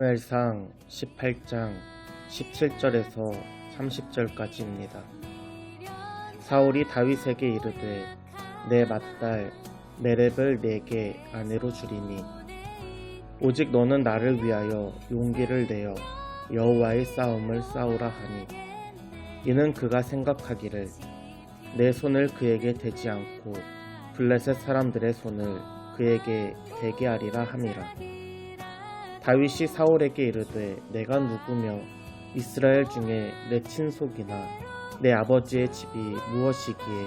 사무엘상 18장 17절에서 30절까지입니다. 사울이 다윗에게 이르되 내 맏딸 메렙을 내게 아내로 주리니 오직 너는 나를 위하여 용기를 내어 여호와의 싸움을 싸우라 하니 이는 그가 생각하기를 내 손을 그에게 대지 않고 블레셋 사람들의 손을 그에게 대게 하리라 함이라 다윗이 사울에게 이르되 내가 누구며 이스라엘 중에 내 친속이나 내 아버지의 집이 무엇이기에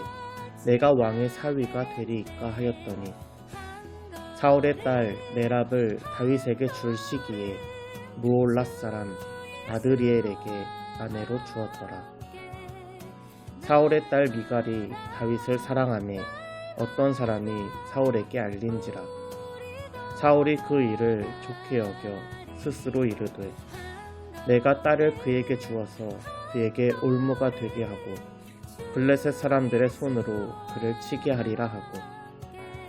내가 왕의 사위가 되리이까 하였더니 사울의 딸 메랍을 다윗에게 줄 시기에 무올라 사람 아드리엘에게 아내로 주었더라. 사울의 딸 미갈이 다윗을 사랑하며 어떤 사람이 사울에게 알린지라. 사울이 그 일을 좋게 여겨 스스로 이르되 내가 딸을 그에게 주어서 그에게 올무가 되게 하고 블레셋 사람들의 손으로 그를 치게 하리라 하고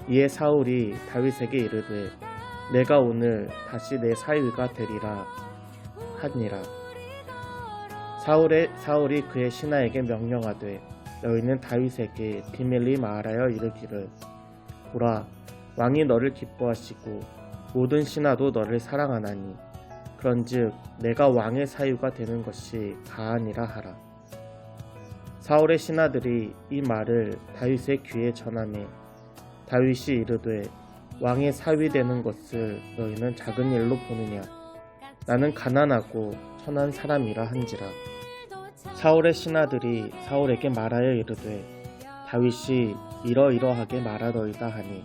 이에 사울이 다윗에게 이르되 내가 오늘 다시 내 사위가 되리라 하니라. 사울의 사울이 그의 신하에게 명령하되 너희는 다윗에게 비밀리 말하여 이르기를 보라 왕이 너를 기뻐하시고 모든 신하도 너를 사랑하나니 그런즉 내가 왕의 사유가 되는 것이 가하니라 하라. 사울의 신하들이 이 말을 다윗의 귀에 전하매 다윗이 이르되 왕의 사위 되는 것을 너희는 작은 일로 보느냐 나는 가난하고 천한 사람이라 한지라 사울의 신하들이 사울에게 말하여 이르되 다윗이 이러이러하게 말하더이다 하니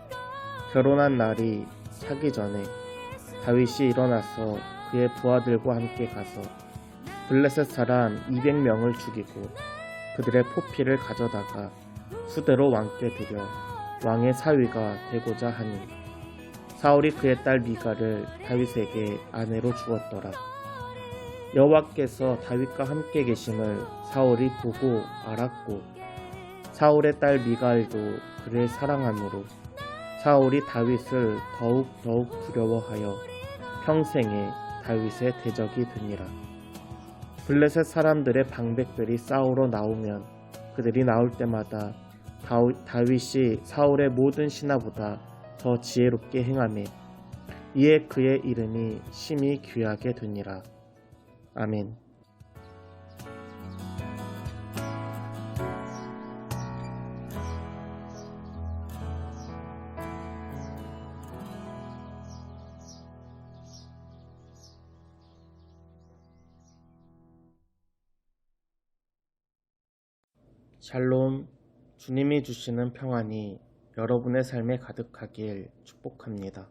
결혼한 날이 차기 전에 다윗이 일어나서 그의 부하들과 함께 가서 블레셋 사람 200명을 죽이고 그들의 포피를 가져다가 수대로 왕께 드려 왕의 사위가 되고자 하니 사울이 그의 딸 미가를 다윗에게 아내로 주었더라. 여호와께서 다윗과 함께 계심을 사울이 보고 알았고 사울의 딸 미갈도 그를 사랑하므로 사울이 다윗을 더욱 더욱 두려워하여 평생에 다윗의 대적이 되니라. 블레셋 사람들의 방백들이 싸우러 나오면 그들이 나올 때마다 다윗이 사울의 모든 신하보다 더 지혜롭게 행하며 이에 그의 이름이 심히 귀하게 되니라. 아멘. 샬롬, 주님이 주시는 평안이 여러분의 삶에 가득하길 축복합니다.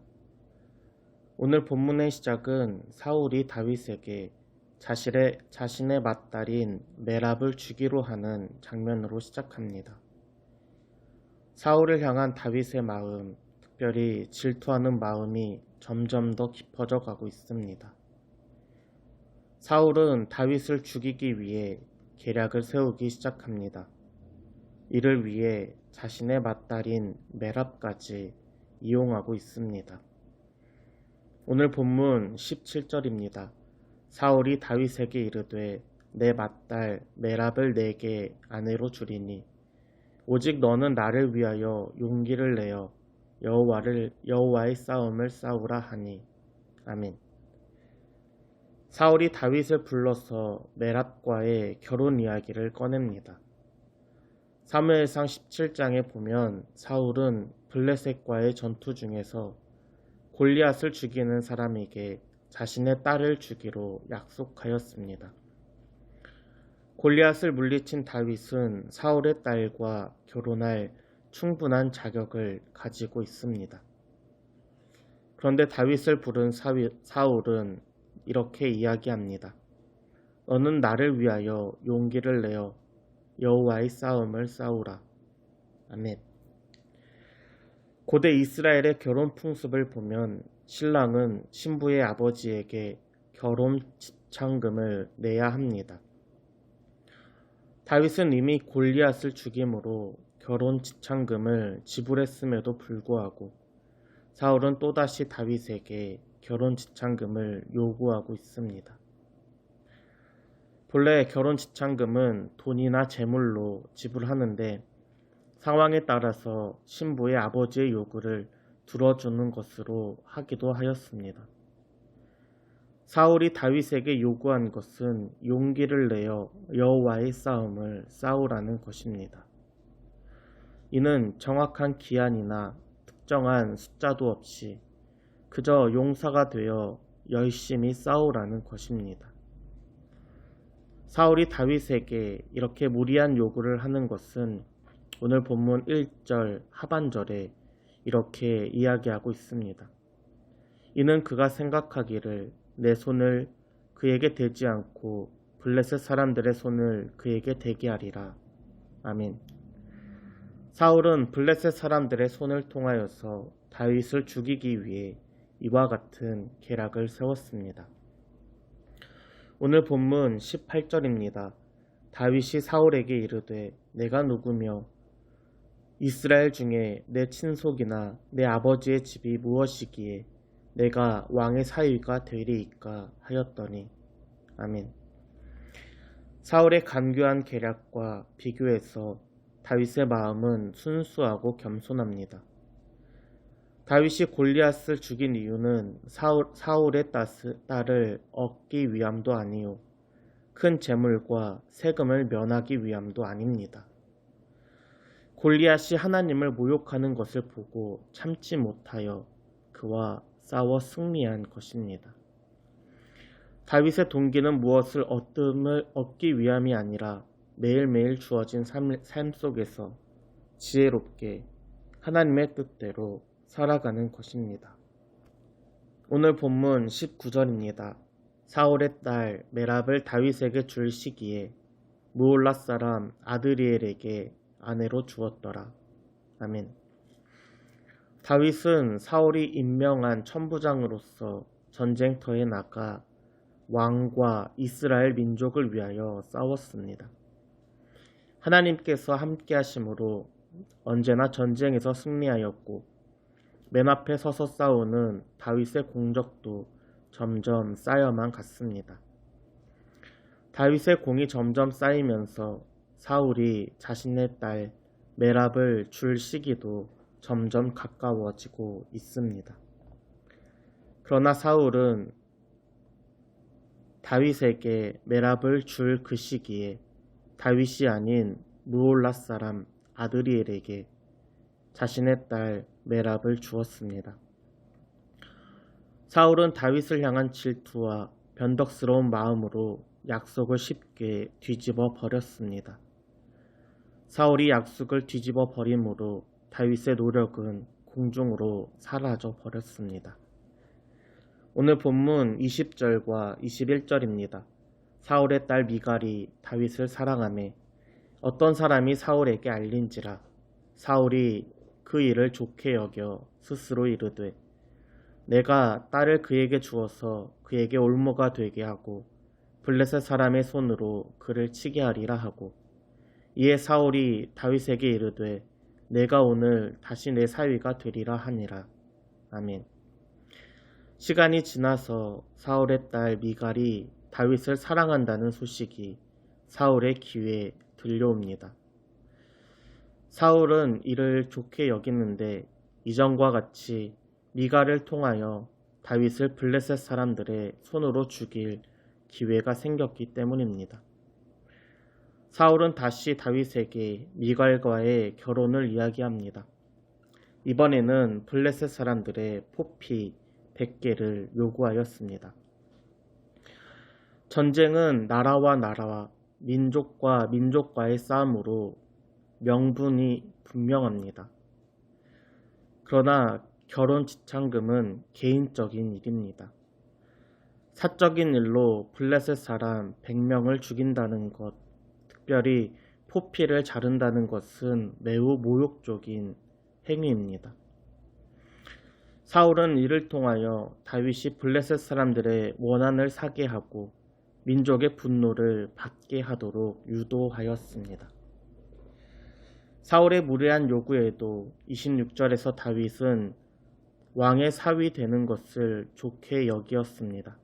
오늘 본문의 시작은 사울이 다윗에게 자신의, 자신의 맏딸인 메랍을 주기로 하는 장면으로 시작합니다. 사울을 향한 다윗의 마음, 특별히 질투하는 마음이 점점 더 깊어져 가고 있습니다. 사울은 다윗을 죽이기 위해 계략을 세우기 시작합니다. 이를 위해 자신의 맏딸인 메랍까지 이용하고 있습니다. 오늘 본문 17절입니다. 사울이 다윗에게 이르되 내 맏딸 메랍을 내게 아내로 주리니 오직 너는 나를 위하여 용기를 내어 여호와를 여호와의 싸움을 싸우라 하니 아멘. 사울이 다윗을 불러서 메랍과의 결혼 이야기를 꺼냅니다. 사무엘상 17장에 보면 사울은 블레셋과의 전투 중에서 골리앗을 죽이는 사람에게 자신의 딸을 주기로 약속하였습니다. 골리앗을 물리친 다윗은 사울의 딸과 결혼할 충분한 자격을 가지고 있습니다. 그런데 다윗을 부른 사울은 이렇게 이야기합니다. 너는 나를 위하여 용기를 내어 여호와의 싸움을 싸우라. 아멘. 고대 이스라엘의 결혼 풍습을 보면 신랑은 신부의 아버지에게 결혼 지창금을 내야 합니다. 다윗은 이미 골리앗을 죽임으로 결혼 지창금을 지불했음에도 불구하고 사울은 또다시 다윗에게 결혼 지창금을 요구하고 있습니다. 본래 결혼 지창금은 돈이나 재물로 지불하는데 상황에 따라서 신부의 아버지의 요구를 들어주는 것으로 하기도 하였습니다. 사울이 다윗에게 요구한 것은 용기를 내어 여호와의 싸움을 싸우라는 것입니다. 이는 정확한 기한이나 특정한 숫자도 없이 그저 용사가 되어 열심히 싸우라는 것입니다. 사울이 다윗에게 이렇게 무리한 요구를 하는 것은 오늘 본문 1절 하반절에 이렇게 이야기하고 있습니다. 이는 그가 생각하기를 내 손을 그에게 대지 않고 블레셋 사람들의 손을 그에게 대게 하리라. 아멘. 사울은 블레셋 사람들의 손을 통하여서 다윗을 죽이기 위해 이와 같은 계략을 세웠습니다. 오늘 본문 18절입니다. 다윗이 사울에게 이르되 내가 누구며 이스라엘 중에 내 친속이나 내 아버지의 집이 무엇이기에 내가 왕의 사위가 되리이까 하였더니 아멘. 사울의 간교한 계략과 비교해서 다윗의 마음은 순수하고 겸손합니다. 다윗이 골리앗을 죽인 이유는 사울, 사울 의 딸을 얻기 위함도 아니요 큰 재물과 세금을 면하기 위함도 아닙니다. 골리앗이 하나님을 모욕하는 것을 보고 참지 못하여 그와 싸워 승리한 것입니다. 다윗의 동기는 무엇을 얻음을 얻기 위함이 아니라 매일매일 주어진 삶, 삶 속에서 지혜롭게 하나님의 뜻대로 살아가는 것입니다. 오늘 본문 19절입니다. 사울의 딸 메랍을 다윗에게 줄 시기에 무올라 사람 아드리엘에게 아내로 주었더라. 아멘. 다윗은 사울이 임명한 천부장으로서 전쟁터에 나가 왕과 이스라엘 민족을 위하여 싸웠습니다. 하나님께서 함께 하심으로 언제나 전쟁에서 승리하였고 맨 앞에 서서 싸우는 다윗의 공적도 점점 쌓여만 갔습니다. 다윗의 공이 점점 쌓이면서 사울이 자신의 딸 메랍을 줄 시기도 점점 가까워지고 있습니다. 그러나 사울은 다윗에게 메랍을 줄 그 시기에 다윗이 아닌 무올라 사람 아드리엘에게 자신의 딸 메랍을 주었습니다. 사울은 다윗을 향한 질투와 변덕스러운 마음으로 약속을 쉽게 뒤집어 버렸습니다. 사울이 약속을 뒤집어 버림으로 다윗의 노력은 공중으로 사라져 버렸습니다. 오늘 본문 20절과 21절입니다. 사울의 딸 미갈이 다윗을 사랑하며 어떤 사람이 사울에게 알린지라 사울이 그 일을 좋게 여겨 스스로 이르되 내가 딸을 그에게 주어서 그에게 올모가 되게 하고 블레셋 사람의 손으로 그를 치게 하리라 하고 이에 사울이 다윗에게 이르되 내가 오늘 다시 내 사위가 되리라 하니라. 아멘. 시간이 지나서 사울의 딸 미갈이 다윗을 사랑한다는 소식이 사울의 귀에 들려옵니다. 사울은 이를 좋게 여기는데 이전과 같이 미갈을 통하여 다윗을 블레셋 사람들의 손으로 죽일 기회가 생겼기 때문입니다. 사울은 다시 다윗에게 미갈과의 결혼을 이야기합니다. 이번에는 블레셋 사람들의 포피 100개를 요구하였습니다. 전쟁은 나라와 나라와 민족과 민족과의 싸움으로 명분이 분명합니다. 그러나 결혼 지창금은 개인적인 일입니다. 사적인 일로 블레셋 사람 100명을 죽인다는 것, 특별히 포피를 자른다는 것은 매우 모욕적인 행위입니다. 사울은 이를 통하여 다윗이 블레셋 사람들의 원한을 사게 하고 민족의 분노를 받게 하도록 유도하였습니다. 사울의 무례한 요구에도 26절에서 다윗은 왕의 사위 되는 것을 좋게 여기었습니다.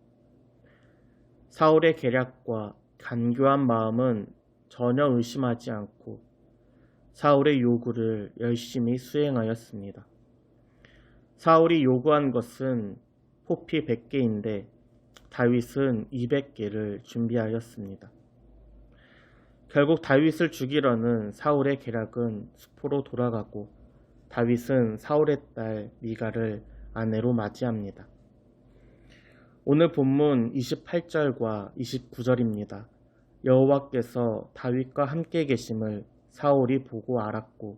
사울의 계략과 간교한 마음은 전혀 의심하지 않고 사울의 요구를 열심히 수행하였습니다. 사울이 요구한 것은 포피 100개인데 다윗은 200개를 준비하였습니다. 결국 다윗을 죽이려는 사울의 계략은 수포로 돌아가고 다윗은 사울의 딸 미가를 아내로 맞이합니다. 오늘 본문 28절과 29절입니다. 여호와께서 다윗과 함께 계심을 사울이 보고 알았고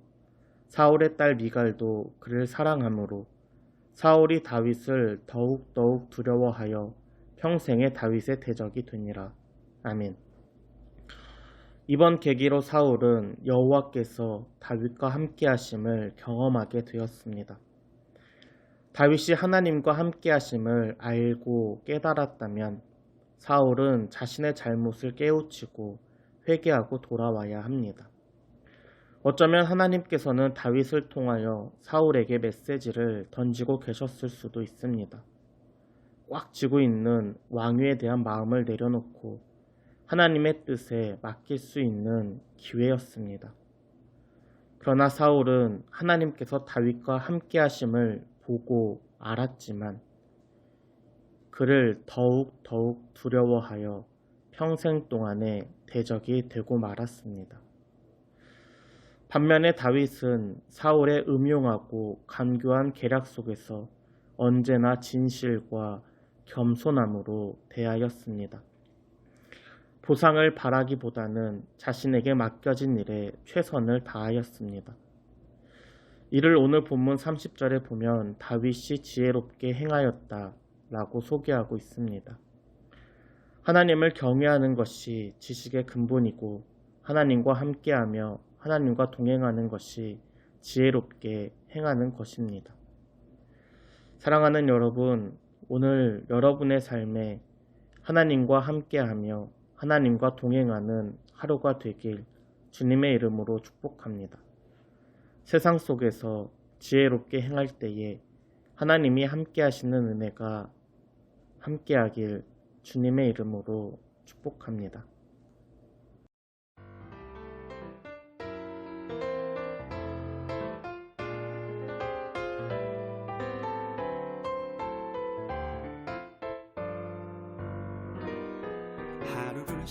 사울의 딸 미갈도 그를 사랑하므로 사울이 다윗을 더욱더욱 두려워하여 평생의 다윗의 대적이 되니라. 아멘. 이번 계기로 사울은 여호와께서 다윗과 함께 하심을 경험하게 되었습니다. 다윗이 하나님과 함께 하심을 알고 깨달았다면 사울은 자신의 잘못을 깨우치고 회개하고 돌아와야 합니다. 어쩌면 하나님께서는 다윗을 통하여 사울에게 메시지를 던지고 계셨을 수도 있습니다. 꽉 쥐고 있는 왕위에 대한 마음을 내려놓고 하나님의 뜻에 맡길 수 있는 기회였습니다. 그러나 사울은 하나님께서 다윗과 함께 하심을 보고 알았지만 그를 더욱 더욱 두려워하여 평생 동안의 대적이 되고 말았습니다. 반면에 다윗은 사울의 음용하고 간교한 계략 속에서 언제나 진실과 겸손함으로 대하였습니다. 보상을 바라기보다는 자신에게 맡겨진 일에 최선을 다하였습니다. 이를 오늘 본문 30절에 보면 다윗이 지혜롭게 행하였다 라고 소개하고 있습니다. 하나님을 경외하는 것이 지식의 근본이고 하나님과 함께하며 하나님과 동행하는 것이 지혜롭게 행하는 것입니다. 사랑하는 여러분, 오늘 여러분의 삶에 하나님과 함께하며 하나님과 동행하는 하루가 되길 주님의 이름으로 축복합니다. 세상 속에서 지혜롭게 행할 때에 하나님이 함께 하시는 은혜가 함께하길 주님의 이름으로 축복합니다.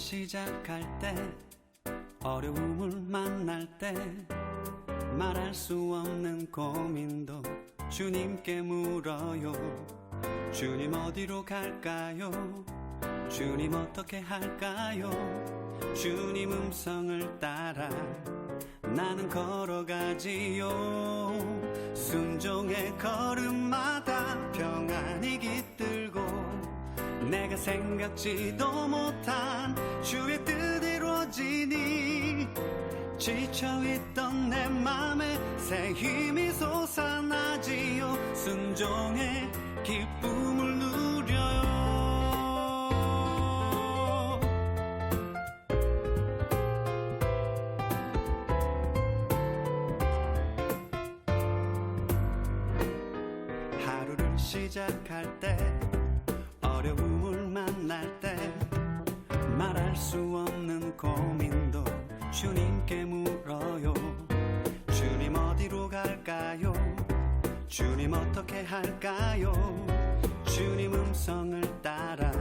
시작할 때 어려움을 만날 때 말할 수 없는 고민도 주님께 물어요. 주님 어디로 갈까요? 주님 어떻게 할까요? 주님 음성을 따라 나는 걸어가지요. 순종의 걸음마다 평안이 깃들고 내가 생각지도 못한 주의 뜻 이루어지니 지쳐있던 내 맘에 새 힘이 솟아나지요. 순종의 기쁨을 누려요. 하루를 시작할 때 주님께 물어요. 주님 어디로 갈까요? 주님 어떻게 할까요? 주님 음성을 따라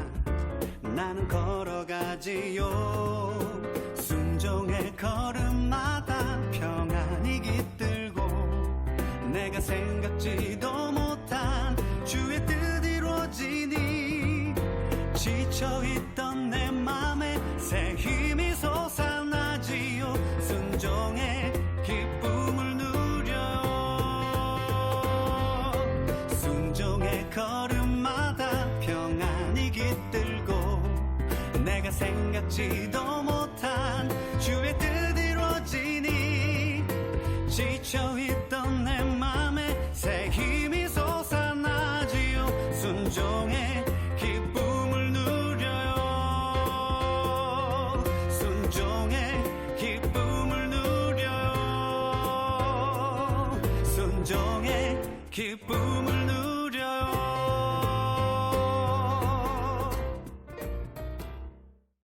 나는 걸어가지요. 순종의 걸음마다 평안이 깃들고 내가 생각지도 내가 생각지도 못한 주의 뜻